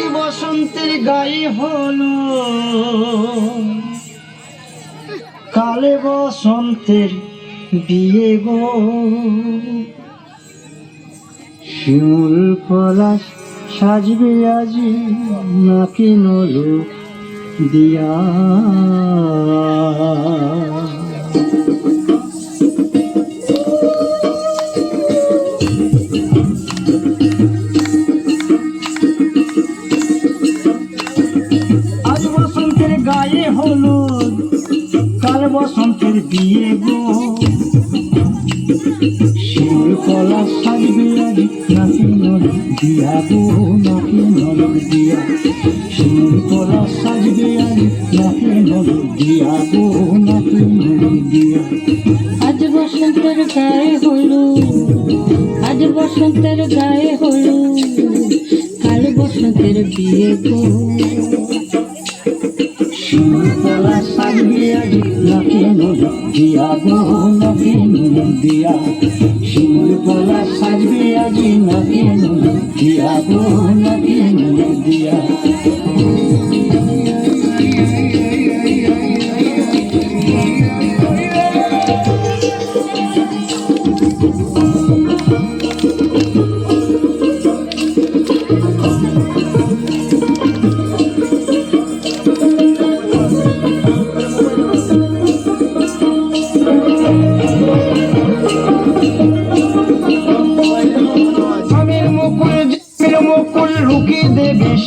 আজ বসন্তের গায়ে হলো। কালে বসন্তের বিয়ে গো। শিমুল পলাশ সাজবে আজি নাকি নলো দিয়া। বিয়ে গো। শিউর কলা সাজবে আজ নাকি নল দিয়া গো নাকি নল দিয়া। শিউর কলা সাজবে আজ নাকি নল দিয়া গো নাকি নল দিয়া। আজ বসন্তের গায়ে হলু আজ বসন্তের গায়ে হলু কাল বসন্তের বিয়ে গো। দিয়া গো নাকি নল দিয়া শিউর কলা সাজবে আজ গো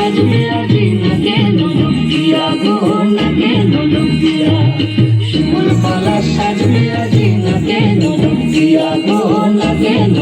সাজিয়া দিন কেন লুকিয়া গো না কেন লুকিয়া শিমুল পালা সাজিয়া দিন কেন লুকিয়া গো না কেন